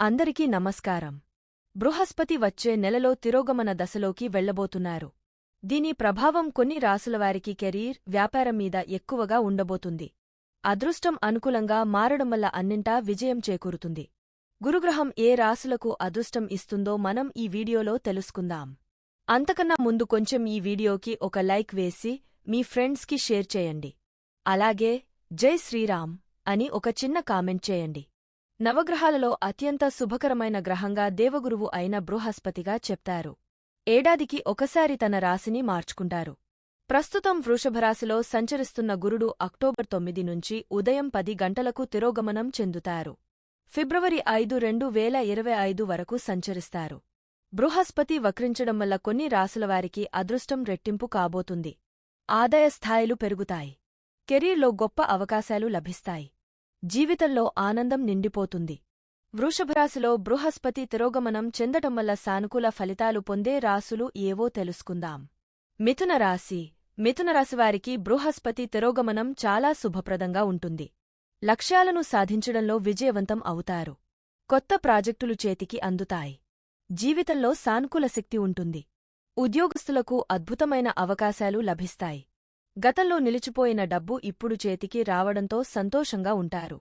అందరికీ నమస్కారం. బృహస్పతి వచ్చే నెలలో తిరోగమన దశలోకి వెళ్ళబోతున్నారు దీని ప్రభావం కొన్ని రాసులవారికి కెరీర్ వ్యాపారం మీద ఎక్కువగా ఉండబోతుంది. అదృష్టం అనుకూలంగా మారడం వల్ల అన్నింటా విజయం చేకూరుతుంది. గురుగ్రహం ఏ రాసులకు అదృష్టం ఇస్తుందో మనం ఈ వీడియోలో తెలుసుకుందాం. అంతకన్నా ముందు కొంచెం ఈ వీడియోకి ఒక లైక్ వేసి మీ ఫ్రెండ్స్కి షేర్ చేయండి. అలాగే జై శ్రీరామ్ అని ఒక చిన్న కామెంట్ చేయండి. నవగ్రహాలలో అత్యంత శుభకరమైన గ్రహంగా దేవగురువు అయిన బృహస్పతిగా చెప్తారు. ఏడాదికి ఒకసారి తన రాశిని మార్చుకుంటారు. ప్రస్తుతం వృషభరాశిలో సంచరిస్తున్న గురుడు అక్టోబర్ తొమ్మిది నుంచి ఉదయం పది గంటలకు తిరోగమనం చెందుతారు. ఫిబ్రవరి ఐదు రెండు వేల ఇరవై ఐదు వరకు సంచరిస్తారు. బృహస్పతి వక్రించడం వల్ల కొన్ని రాసులవారికి అదృష్టం రెట్టింపు కాబోతుంది. ఆదాయ స్థాయిలు పెరుగుతాయి. కెరీర్లో గొప్ప అవకాశాలు లభిస్తాయి. జీవితంలో ఆనందం నిండిపోతుంది. వృషభరాశిలో బృహస్పతి తిరోగమనం చెందటం వల్ల సానుకూల ఫలితాలు పొందే రాసులు ఏవో తెలుసుకుందాం. మిథున రాశి. మిథున రాశివారికి బృహస్పతి తిరోగమనం చాలా శుభప్రదంగా ఉంటుంది. లక్ష్యాలను సాధించడంలో విజయవంతం అవుతారు. కొత్త ప్రాజెక్టులు చేతికి అందుతాయి. జీవితంలో సానుకూల శక్తి ఉంటుంది. ఉద్యోగస్తులకు అద్భుతమైన అవకాశాలు లభిస్తాయి. గతంలో నిలిచిపోయిన డబ్బు ఇప్పుడు చేతికి రావడంతో సంతోషంగా ఉంటారు.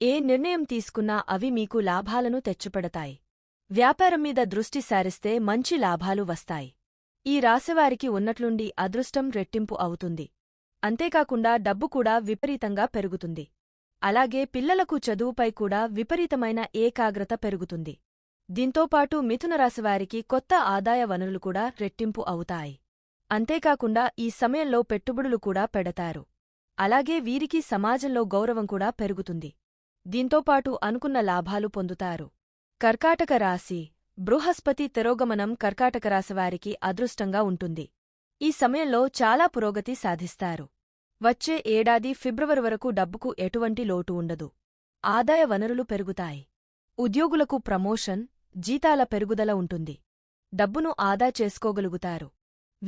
ఏ నిర్ణయం తీసుకున్నా అవి మీకు లాభాలను తెచ్చిపెడతాయి. వ్యాపారం మీద దృష్టి సారిస్తే మంచి లాభాలు వస్తాయి. ఈ రాశివారికి ఉన్నట్లుండి అదృష్టం రెట్టింపు అవుతుంది. అంతేకాకుండా డబ్బు కూడా విపరీతంగా పెరుగుతుంది. అలాగే పిల్లలకు చదువుపై కూడా విపరీతమైన ఏకాగ్రత పెరుగుతుంది. దీంతోపాటు మిథునరాశివారికి కొత్త ఆదాయ వనరులు కూడా రెట్టింపు అవుతాయి. అంతేకాకుండా ఈ సమయంలో పెట్టుబడులు కూడా పెడతారు. అలాగే వీరికి సమాజంలో గౌరవం కూడా పెరుగుతుంది. దీంతోపాటు అనుకున్న లాభాలు పొందుతారు. కర్కాటక రాశి బృహస్పతి తిరోగమనం కర్కాటక రాశివారికి అదృష్టంగా ఉంటుంది. ఈ సమయంలో చాలా పురోగతి సాధిస్తారు. వచ్చే ఏడాది ఫిబ్రవరి వరకు డబ్బుకు ఎటువంటి లోటు ఉండదు. ఆదాయ వనరులు పెరుగుతాయి. ఉద్యోగులకు ప్రమోషన్ జీతాల పెరుగుదల ఉంటుంది. డబ్బును ఆదా చేసుకోగలుగుతారు.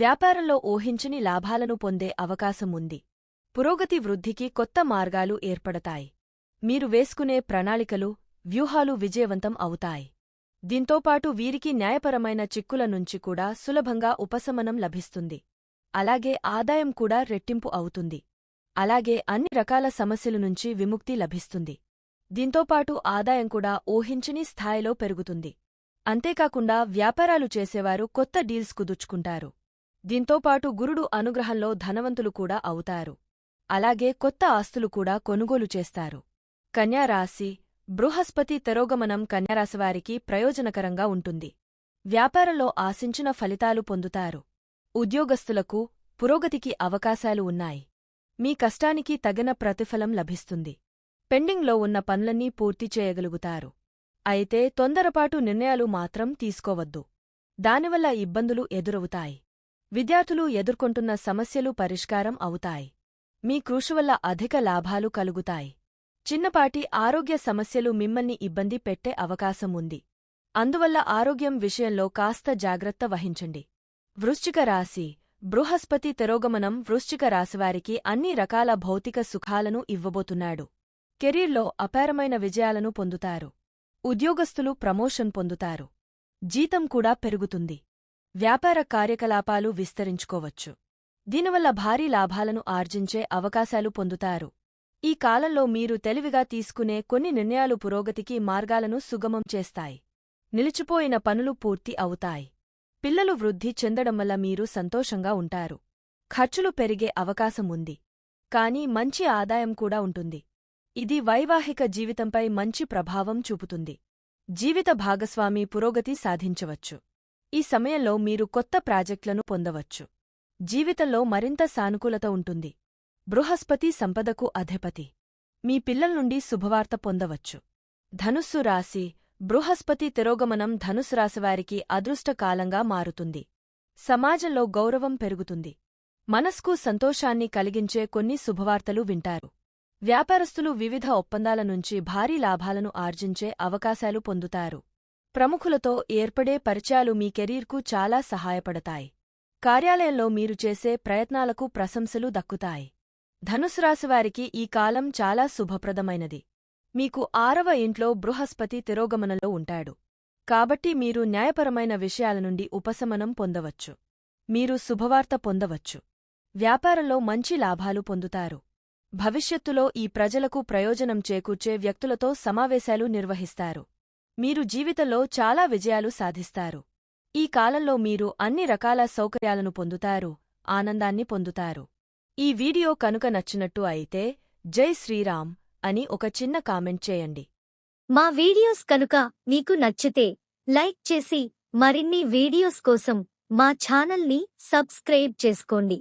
వ్యాపారంలో ఊహించని లాభాలను పొందే అవకాశం ఉంది పురోగతి వృద్ధికి కొత్త మార్గాలు ఏర్పడతాయి. మీరు వేసుకునే ప్రణాళికలు వ్యూహాలు విజయవంతం అవుతాయి. దీంతోపాటు వీరికి న్యాయపరమైన చిక్కుల నుంచి కూడా సులభంగా ఉపశమనం లభిస్తుంది. అలాగే ఆదాయం కూడా రెట్టింపు అవుతుంది. అలాగే అన్ని రకాల సమస్యల నుంచి విముక్తి లభిస్తుంది. దీంతోపాటు ఆదాయం కూడా ఊహించని స్థాయిలో పెరుగుతుంది. అంతేకాకుండా వ్యాపారాలు చేసేవారు కొత్త డీల్స్ కుదుర్చుకుంటారు. దీంతోపాటు గురుడు అనుగ్రహంలో ధనవంతులు కూడా అవుతారు. అలాగే కొత్త ఆస్తులు కూడా కొనుగోలు చేస్తారు. కన్యారాశి బృహస్పతి తెరోగమనం కన్యారాశివారికి ప్రయోజనకరంగా ఉంటుంది. వ్యాపారంలో ఆశించిన ఫలితాలు పొందుతారు. ఉద్యోగస్తులకు పురోగతికి అవకాశాలు ఉన్నాయి. మీ కష్టానికి తగిన ప్రతిఫలం లభిస్తుంది. పెండింగ్లో ఉన్న పనులన్నీ పూర్తి చేయగలుగుతారు. అయితే తొందరపాటు నిర్ణయాలు మాత్రం తీసుకోవద్దు. దానివల్ల ఇబ్బందులు ఎదురవుతాయి. విద్యార్థులు ఎదుర్కొంటున్న సమస్యలు పరిష్కారం అవుతాయి. మీ కృషి వల్ల అధిక లాభాలు కలుగుతాయి. చిన్నపాటి ఆరోగ్య సమస్యలు మిమ్మల్ని ఇబ్బంది పెట్టే అవకాశముంది అందువల్ల ఆరోగ్యం విషయంలో కాస్త జాగ్రత్త వహించండి. వృశ్చిక రాశి బృహస్పతి తెరోగమనం వృశ్చిక రాశివారికి అన్ని రకాల భౌతిక సుఖాలను ఇవ్వబోతున్నాడు. కెరీర్లో అపారమైన విజయాలను పొందుతారు. ఉద్యోగస్తులు ప్రమోషన్ పొందుతారు. జీతం కూడా పెరుగుతుంది. వ్యాపార కార్యకలాపాలు విస్తరించుకోవచ్చు. దీనివల్ల భారీ లాభాలను ఆర్జించే అవకాశాలు పొందుతారు. ఈ కాలంలో మీరు తెలివిగా తీసుకునే కొన్ని నిర్ణయాలు పురోగతికి మార్గాలను సుగమం చేస్తాయి. నిలిచిపోయిన పనులు పూర్తి అవుతాయి. పిల్లలు వృద్ధి చెందడం వల్ల మీరు సంతోషంగా ఉంటారు. ఖర్చులు పెరిగే అవకాశం ఉంది. కానీ మంచి ఆదాయం కూడా ఉంటుంది. ఇది వైవాహిక జీవితంపై మంచి ప్రభావం చూపుతుంది. జీవిత భాగస్వామి పురోగతి సాధించవచ్చు. ఈ సమయంలో మీరు కొత్త ప్రాజెక్టులను పొందవచ్చు. జీవితంలో మరింత సానుకూలత ఉంటుంది. బృహస్పతి సంపదకు అధిపతి. మీ పిల్లల నుండి శుభవార్త పొందవచ్చు. ధనుస్సు రాశి బృహస్పతి తిరోగమనం ధనుసు రాశివారికి అదృష్టకాలంగా మారుతుంది. సమాజంలో గౌరవం పెరుగుతుంది. మనస్కు సంతోషాన్ని కలిగించే కొన్ని శుభవార్తలు వింటారు. వ్యాపారస్తులు వివిధ ఒప్పందాల నుంచి భారీ లాభాలను ఆర్జించే అవకాశాలు పొందుతారు. ప్రముఖులతో ఏర్పడే పరిచయాలు మీ కెరీర్కు చాలా సహాయపడతాయి. కార్యాలయంలో మీరు చేసే ప్రయత్నాలకు ప్రశంసలు దక్కుతాయి. ధనుసురాశివారికి ఈ కాలం చాలా శుభప్రదమైనది. మీకు ఆరవ ఇంట్లో బృహస్పతి తిరోగమనంలో ఉంటాడు. కాబట్టి మీరు న్యాయపరమైన విషయాల నుండి ఉపశమనం పొందవచ్చు. మీరు శుభవార్త పొందవచ్చు. వ్యాపారంలో మంచి లాభాలు పొందుతారు. భవిష్యత్తులో ఈ ప్రజలకు ప్రయోజనం చేకూర్చే వ్యక్తులతో సమావేశాలు నిర్వహిస్తారు. మీరు జీవితంలో చాలా విజయాలు సాధిస్తారు. ఈ కాలంలో మీరు అన్ని రకాల సౌకర్యాలను పొందుతారు ఆనందాన్ని పొందుతారు. ఈ వీడియో కనుక నచ్చినట్టు అయితే జై శ్రీరామ్ అని ఒక చిన్న కామెంట్ చేయండి. మా వీడియోస్ కనుక మీకు నచ్చితే లైక్ చేసి మరిన్ని వీడియోస్ కోసం మా ఛానల్ని సబ్స్క్రైబ్ చేసుకోండి.